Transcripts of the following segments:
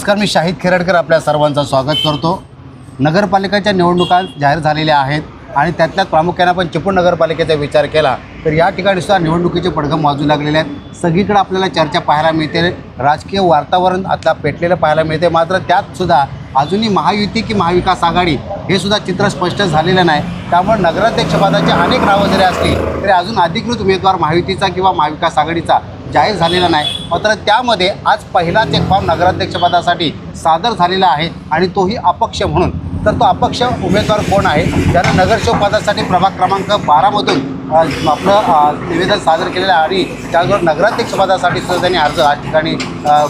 नमस्कार मी शाहिद खेरडकर आपल्या सर्वांचं स्वागत करतो. नगरपालिकेच्या निवडणुका जाहीर झालेल्या आहेत आणि त्यातल्यात प्रामुख्याने आपण चिपळूण नगरपालिकेचा विचार केला तर या ठिकाणी सुद्धा निवडणुकीचे पडघम वाजू लागलेले आहेत. सगळीकडे आपल्याला चर्चा पाहायला मिळते राजकीय वातावरण आता पेटलेलं पाहायला मिळते. मात्र त्यात सुद्धा अजूनही महायुती की महाविकास आघाडी हे सुद्धा चित्र स्पष्ट झालेलं नाही. त्यामुळे नगराध्यक्षपदाचे अनेक नावं जरी असली तरी अजून अधिकृत उमेदवार महायुतीचा किंवा महाविकास आघाडीचा जाहीर झालेला नाही. मात्र त्यामध्ये आज पहिलाच एक फॉर्म नगराध्यक्षपदासाठी सादर झालेला आहे आणि तोही अपक्ष म्हणून. तर तो अपक्ष उमेदवार कोण आहे? ज्यानं नगरसेवक पदासाठी प्रभाग क्रमांक बारामधून आपलं निवेदन सादर केलेलं आहे आणि त्याचबरोबर नगराध्यक्ष पदासाठी सुद्धा त्यांनी अर्ज या ठिकाणी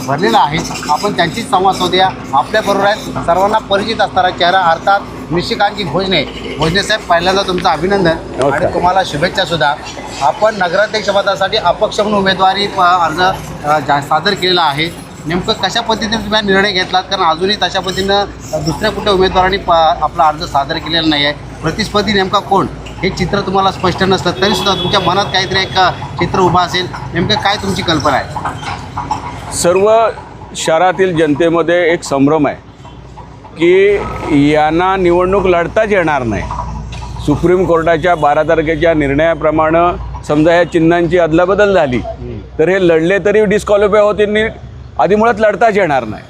भरलेला आहे. आपण त्यांचीच संवाद साधूया. आपल्याबरोबर आहेत. सर्वांना परिचित असणारा चेहरा अर्थात निशिकांतजी भोजने. भोजने साहेब पहिल्यांदा तुमचं अभिनंदन. आणि तुम्हाला शुभेच्छा सुद्धा. आपण नगराध्यक्षपदासाठी अपक्ष म्हणून उमेदवारी अर्ज सादर केलेला आहे. नेमकं कशा पद्धतीने तुम्ही निर्णय घेतलात? कारण अजूनही तशा पद्धतीनं दुसऱ्या कुठल्या उमेदवारांनी प आपला अर्ज सादर केलेला नाही आहे प्रतिस्पर्धी नेमका कोण? हे चित्र तुम्हाला स्पष्ट नसलं तरीसुद्धा तुमच्या मनात काहीतरी एक चित्र उभं असेल. नेमकं काय तुमची कल्पना आहे? सर्व शहरातील जनतेमध्ये एक संभ्रम आहे. की यांना निवडणूक लढताच येणार नाही. सुप्रीम कोर्टाच्या बारा तारखेच्या निर्णयाप्रमाणे समजा या चिन्हांची अदलाबदल झाली तर हे लढले तरी डिस्क्वालिफाय होते आधी मुळात लढताच येणार नाही.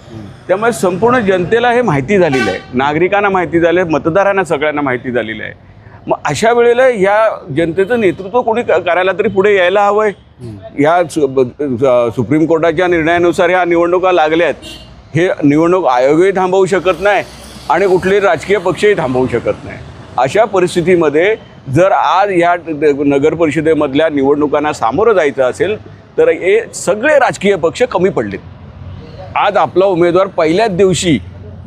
त्यामुळे संपूर्ण जनतेला हे माहिती झालेलं आहे. नागरिकांना माहिती झालं आहे मतदारांना सगळ्यांना माहिती झालेलं आहे. मग अशा वेळेला ह्या जनतेचं नेतृत्व कोणी करायला तरी पुढे यायला हवं आहे ह्या सु- सुप्रीम कोर्टाच्या निर्णयानुसार ह्या निवडणुका लागल्या आहेत. हे निवडणूक आयोगही थांबवू शकत नाही आणि कुठलेही राजकीय पक्षही थांबवू शकत नाही. अशा परिस्थितीमध्ये जर आज ह्या नगर परिषदेमधल्या निवडणुकांना सामोरं जायचं असेल तर हे सगळे राजकीय पक्ष कमी पडलेत. आज आपला उमेदवार पहिल्याच दिवशी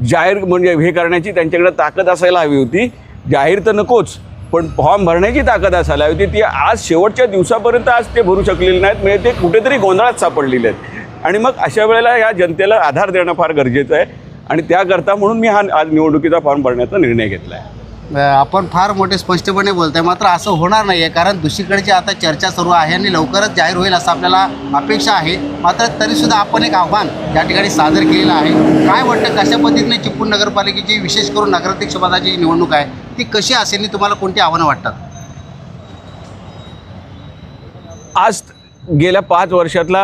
जाहीर म्हणजे हे करण्याची त्यांच्याकडे ताकद असायला हवी होती. जाहीर तर नकोच पण फॉर्म भरण्याची ताकद असायला हवी होती. ती आज शेवटच्या दिवसापर्यंत आज ते भरू शकलेले नाहीत. म्हणजे ते कुठेतरी गोंधळात सापडलेले आहेत. आणि मग अशा वेळेला या जनतेला आधार देणं फार गरजेचं आहे. आणि त्याकरता म्हणून मी हा आज निवडणुकीचा फॉर्म भरण्याचा निर्णय घेतला आहे आपण फार मोठे स्पष्टपणे बोलताय मात्र असं होणार नाही आहे कारण दुसरीकडची आता चर्चा सुरू आहे आणि लवकरच जाहीर होईल असं आपल्याला अपेक्षा आहे. मात्र तरीसुद्धा आपण एक आव्हान या ठिकाणी सादर केलेलं आहे. काय वाटतं कशा पद्धतीने चिपळूण नगरपालिकेची विशेष करून नगराध्यक्षपदाची जी निवडणूक आहे ती कशी असेल तुम्हाला कोणती आव्हानं वाटतात? आज गेल्या पाच वर्षातला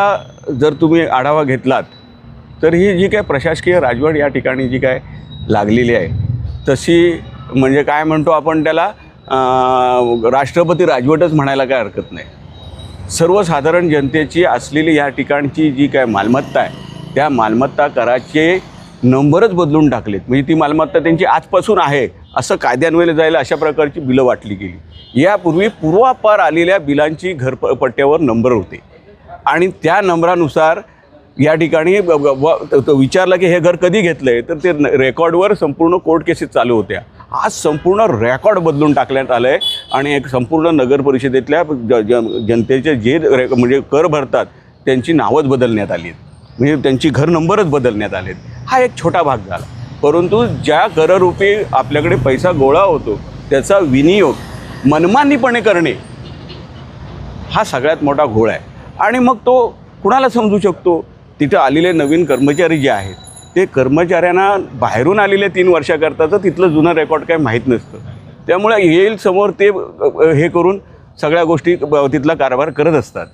जर तुम्ही आढावा घेतलात तर ही जी काय प्रशासकीय राजवट या ठिकाणी जी काय लागलेली आहे तशी म्हणजे काय म्हणतो आपण त्याला राष्ट्रपती राजवटच म्हणायला काय हरकत नाही. सर्वसाधारण जनतेची असलेली या ठिकाणची जी काय मालमत्ता आहे त्या मालमत्ता कराचे नंबरच बदलून टाकलेत. म्हणजे ती मालमत्ता त्यांची आजपासून आहे असं कायद्यान्वये जायला अशा प्रकारची बिलं वाटली गेली. यापूर्वी पूर्वापार आलेल्या बिलांची घर पट्ट्यावर नंबर होते. आणि त्या नंबरानुसार या ठिकाणी विचारलं की हे घर कधी घेतलं आहे तर ते रेकॉर्डवर संपूर्ण कोर्ट केसेस चालू होत्या. आज संपूर्ण रेकॉर्ड बदलून टाकण्यात आलं आहे आणि एक संपूर्ण नगर परिषदेतल्या ज- जनतेचे जे रे म्हणजे कर भरतात त्यांची नावच बदलण्यात आली आहेत. म्हणजे त्यांची घर नंबरच बदलण्यात आले आहेत हा एक छोटा भाग झाला. परंतु ज्या कररूपी आपल्याकडे पैसा गोळा होतो त्याचा विनियोग मनमानीपणे करणे हा सगळ्यात मोठा घोळ आहे. आणि मग तो कुणाला समजू शकतो? तिथं आलेले नवीन कर्मचारी जे आहेत ते कर्मचाऱ्यांना बाहेरून आलेले तीन वर्षाकरताचं तिथलं जुनं रेकॉर्ड काही माहीत नसतं. त्यामुळे येईल समोर ते हे करून सगळ्या गोष्टी तिथला कारभार करत असतात.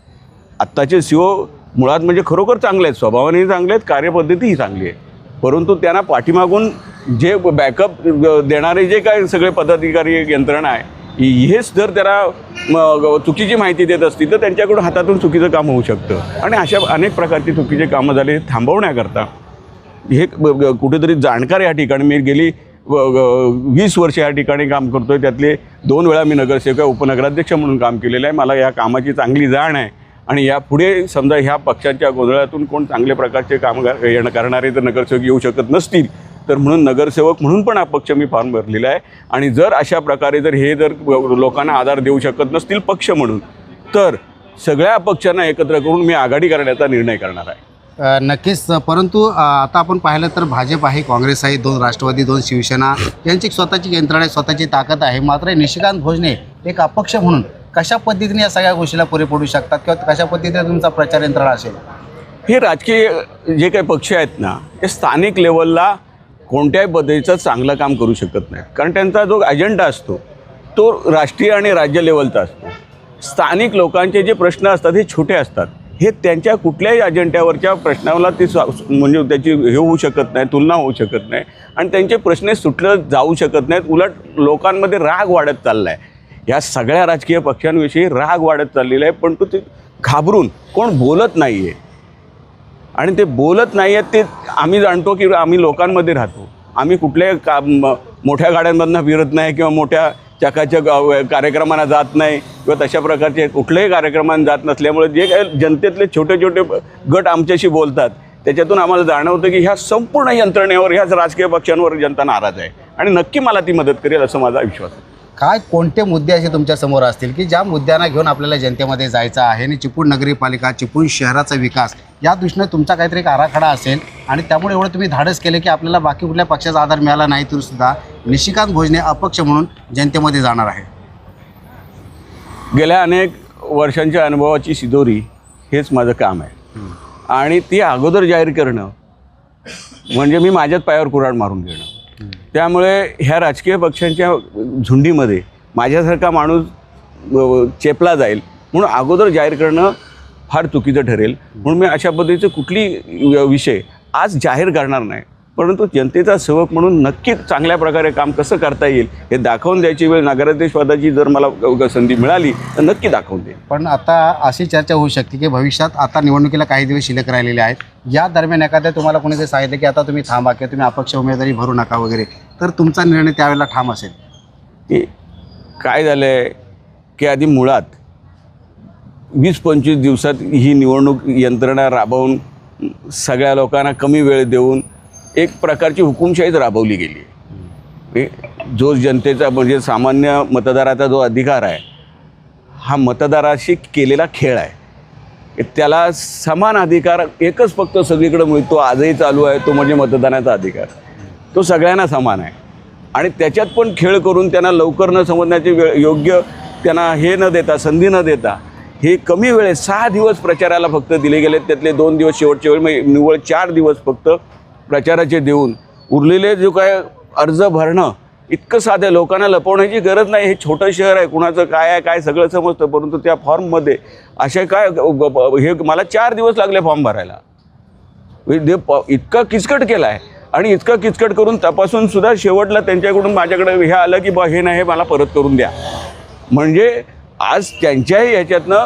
आत्ताचे सी ओ मुळात म्हणजे खरोखर चांगले आहेत स्वभावानेही चांगले आहेत कार्यपद्धतीही चांगली आहे. परंतु त्यांना पाठीमागून जे बॅकअप देणारे जे काय सगळे पदाधिकारी यंत्रणा आहे हेच जर त्याला चुकीची माहिती देत असतील तर त्यांच्याकडून हातातून चुकीचं काम होऊ शकतं. आणि अशा अनेक प्रकारची चुकीचे कामं झाले हे थांबवण्याकरता. हे कुठेतरी जाणकार या ठिकाणी मी गेली व- वीस वर्ष या ठिकाणी काम करतो आहे त्यातले दोन वेळा मी नगरसेवक उपनगराध्यक्ष म्हणून काम केलेलं आहे. मला या कामाची चांगली जाण आहे. आणि यापुढे समजा ह्या पक्षांच्या गोंधळातून कोण चांगल्या प्रकारचे काम कर- येणं करणारे जर नगरसेवक येऊ शकत नसतील. तर म्हणून नगरसेवक म्हणून पण हा पक्ष मी फॉर्म भरलेला आहे. आणि जर अशा प्रकारे जर हे जर लोकांना आधार देऊ शकत नसतील पक्ष म्हणून तर सगळ्या पक्षांना एकत्र करून मी आघाडी करण्याचा निर्णय करणार आहे. नक्कीच. परंतु आता आपण पाहिलं तर भाजप आहे काँग्रेस आहे दोन राष्ट्रवादी दोन शिवसेना. यांची स्वतःची यंत्रणा स्वतःची ताकद आहे. मात्र निशिकांत भोजने एक अपक्ष म्हणून कशा पद्धतीने या सगळ्या गोष्टीला पुरे पडू शकतात किंवा कशा पद्धतीने तुमचा प्रचार यंत्रणा असेल? हे राजकीय जे काही पक्ष आहेत ना ते स्थानिक लेवलला कोणत्याही पद्धतीचं चांगलं काम करू शकत नाही कारण त्यांचा जो अजेंडा असतो तो राष्ट्रीय आणि राज्य लेवलचा असतो. स्थानिक लोकांचे जे प्रश्न असतात हे छोटे असतात. हे त्यांच्या कुठल्याही अजेंड्यावरच्या प्रश्नाला ते म्हणजे त्याची हे होऊ शकत नाही तुलना होऊ शकत नाही. आणि त्यांचे प्रश्न सुटलं जाऊ शकत नाहीत. उलट लोकांमध्ये राग वाढत चालला आहे या सगळ्या राजकीय पक्षांविषयी राग वाढत चाललेला आहे पण तो ते घाबरून कोण बोलत नाही आहे आणि ते बोलत नाही आहेत ते आम्ही जाणतो की आम्ही लोकांमध्ये राहतो. आम्ही कुठल्याही का म- मोठ्या गाड्यांमधनं फिरत नाही किंवा मोठ्या चकाच्या कार्यक्रमांना जात नाही किंवा तशा प्रकारचे कुठल्याही कार्यक्रमांना जात नसल्यामुळे जे काही जनतेतले छोटे छोटे गट आमच्याशी बोलतात त्याच्यातून आम्हाला जाणवतं की ह्या संपूर्ण यंत्रणेवर ह्याच राजकीय पक्षांवर जनता नाराज आहे. आणि नक्की मला ती मदत करेल असं माझा विश्वास आहे. काय कोणते मुद्दे असे तुमच्यासमोर असतील की ज्या मुद्द्यांना घेऊन आपल्याला जनतेमध्ये जायचं आहे? आणि चिपळूण नगरपालिका चिपळूण शहराचा विकास या दृष्टीने तुमचा काहीतरी एक आराखडा असेल. आणि त्यामुळे एवढं तुम्ही धाडस केलं की आपल्याला बाकी कुठल्या पक्षाचा आधार मिळाला नाही तरी सुद्धा निशिकांत भोजने अपक्ष म्हणून जनतेमध्ये जाणार आहे. गेल्या अनेक वर्षांच्या अनुभवाची शिदोरी हेच माझं काम आहे. आणि ती अगोदर जाहीर करणं म्हणजे मी माझ्याच पायावर कुऱ्हाड मारून घेणं. त्यामुळे ह्या राजकीय पक्षांच्या झुंडीमध्ये माझ्यासारखा माणूस चेपला जाईल म्हणून अगोदर जाहीर करणं फार चुकीचं ठरेल. म्हणून मी अशा पद्धतीचं कुठली विषय आज जाहीर करणार नाही. परंतु जनतेचा सेवक म्हणून नक्की चांगल्या प्रकारे काम कसं करता येईल हे दाखवून द्यायची वेळ नगराध्यक्षपदाची जर मला संधी मिळाली तर नक्की दाखवून देईल पण आता अशी चर्चा होऊ शकते की भविष्यात आता निवडणुकीला काही दिवस शिल्लक राहिलेले आहेत. या दरम्यान एखाद्या तुम्हाला कोणी जर सांगितलं की आता तुम्ही थांबा किंवा तुम्ही अपक्ष उमेदवारी भरू नका वगैरे तर तुमचा निर्णय त्यावेळेला ठाम असेल. की काय झालं आहे की आधी मुळात वीस पंचवीस दिवसात ही निवडणूक यंत्रणा राबवून सगळ्या लोकांना कमी वेळ देऊन एक प्रकारची हुकुमशाहीच राबवली गेली. जो जनतेचा म्हणजे सामान्य मतदाराचा जो अधिकार आहे हा मतदाराशी केलेला खेळ आहे. त्याला समान अधिकार एकच फक्त सगळीकडे मिळतो आजही चालू आहे तो म्हणजे मतदानाचा अधिकार. तो सगळ्यांना समान आहे. आणि त्याच्यात पण खेळ करून त्यांना लवकर न समजण्याची वेळ योग्य त्यांना हे न देता संधी न देता हे कमी वेळेत सहा दिवस प्रचाराला फक्त दिले गेले त्यातले दोन दिवस शेवटचे वेळ म्हणजे निव्वळ चार दिवस फक्त प्रचाराचे देऊन उरलेले जो काय अर्ज भरणं इतकं साधं लोकांना लपवण्याची गरज नाही. हे छोटं शहर आहे. कुणाचं काय आहे काय सगळं समजतं. परंतु त्या फॉर्ममध्ये असे काय हे मला चार दिवस लागले फॉर्म भरायला. ते प इतका किचकट केला आहे आणि इतका किचकट करून तपासून सुद्धा शेवटला त्यांच्याकडून माझ्याकडे हे आलं की बा हे नाही हे मला परत करून द्या. म्हणजे आज त्यांच्याही याच्यातनं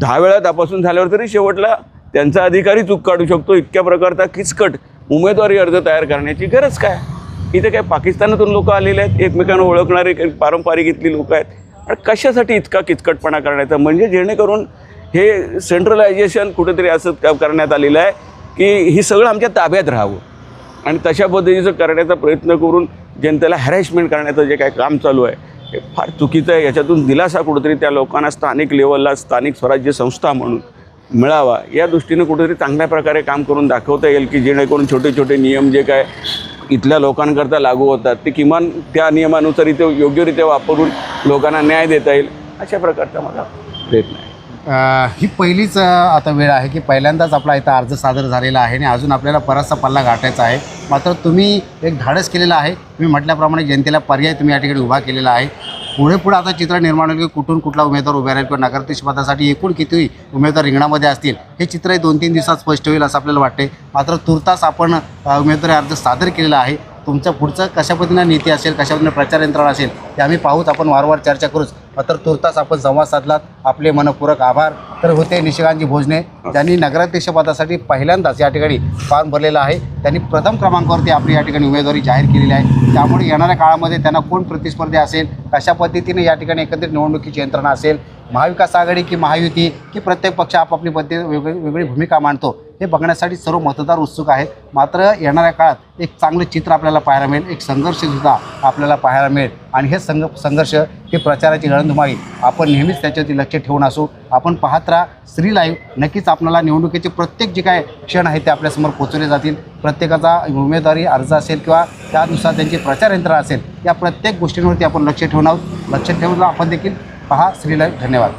दहा वेळा तपासून झाल्यावर तरी शेवटला त्यांचा अधिकारी चूक काढू शकतो. इतक्या प्रकारचा किचकट उमेदवारी अर्ज तयार करण्याची गरज काय? इथे काय पाकिस्तानातून लोक आलेले आहेत एकमेकांना ओळखणारे पारंपरिक इथली लोक आहेत. आणि कशासाठी इतका किचकटपणा करण्याचा? म्हणजे जेणेकरून हे सेंट्रलायझेशन कुठेतरी असं करण्यात आलेलं आहे की ही सगळं आमच्या ताब्यात राहावं. आणि तशा पद्धतीचं करण्याचा प्रयत्न करून जनतेला हॅरॅसमेंट करण्याचं जे काय काम चालू आहे हे फार चुकीचं आहे. याच्यातून दिलासा कुठेतरी त्या लोकांना स्थानिक लेवलला स्थानिक स्वराज्य संस्था म्हणून मिळावा. या दृष्टीनं कुठेतरी चांगल्या प्रकारे काम करून दाखवता येईल की जेणेकरून छोटे छोटे नियम जे काय इथल्या लोकांकरता लागू होतात. ते किमान त्या नियमानुसार इथे योग्यरित्या वापरून लोकांना न्याय देता येईल अशा प्रकारचा मला प्रयत्न आहे. ही पहिलीच आता वेळ आहे की पहिल्यांदाच आपला इथं अर्ज सादर झालेला आहे आणि अजून आपल्याला बराचसा पल्ला गाठायचा आहे. मात्र तुम्ही एक धाडस केलेलं आहे. तुम्ही म्हटल्याप्रमाणे जनतेला पर्याय तुम्ही या ठिकाणी उभा केलेला आहे. पुढे पुढे आता चित्र निर्माण होईल की कुठून कुठला उमेदवार उभा राहील किंवा नगराध्यक्ष पदासाठी एकूण किती उमेदवार रिंगणामध्ये असतील हे चित्र दोन तीन दिवसात स्पष्ट होईल असं आपल्याला वाटते मात्र तुर्तास आपण उमेदवारी अर्ज सादर केलेला आहे. तुमचा पुढचं कशा पद्धतीनं नीती असेल कशा पद्धतीनं प्रचार यंत्रणा असेल ते आम्ही पाहूच आपण वारंवार चर्चा करूच. मात्र तुर्तास आपण संवाद साधलात. आपले मनपूरक आभार. तर होते निशिकांतजी भोजने. ज्यांनी नगराध्यक्षपदासाठी पहिल्यांदाच या ठिकाणी फॉर्म भरलेला आहे. त्यांनी प्रथम क्रमांकावरती आपली या ठिकाणी उमेदवारी जाहीर केलेली आहे. त्यामुळे येणाऱ्या काळामध्ये त्यांना कोण प्रतिस्पर्धी असेल कशा पद्धतीने या ठिकाणी एकत्रित निवडणुकीची यंत्रणा असेल महाविकास आघाडी की महायुती की प्रत्येक पक्ष आपापली पद्धती वेगळी वेगळी भूमिका मांडतो हे बघण्यासाठी सर्व मतदार उत्सुक आहेत. मात्र येणाऱ्या काळात एक चांगलं चित्र आपल्याला पाहायला मिळेल. एक संघर्षसुद्धा आपल्याला पाहायला मिळेल. आणि हे संघ संघर्ष हे प्रचाराची रणधुमाळी आपण नेहमीच त्याच्यावरती लक्ष ठेवून असू. आपण पाहत राहा. श्री लाईव्ह नक्कीच आपल्याला निवडणुकीचे प्रत्येक जे काय क्षण आहेत ते आपल्यासमोर पोचवले जातील. प्रत्येकाचा उमेदवारी अर्ज असेल किंवा त्यानुसार त्यांची प्रचार यंत्रणा असेल या प्रत्येक गोष्टींवरती आपण लक्ष ठेवून आहोत. लक्ष ठेवून आपण देखील पहा. श्री लाईव्ह धन्यवाद.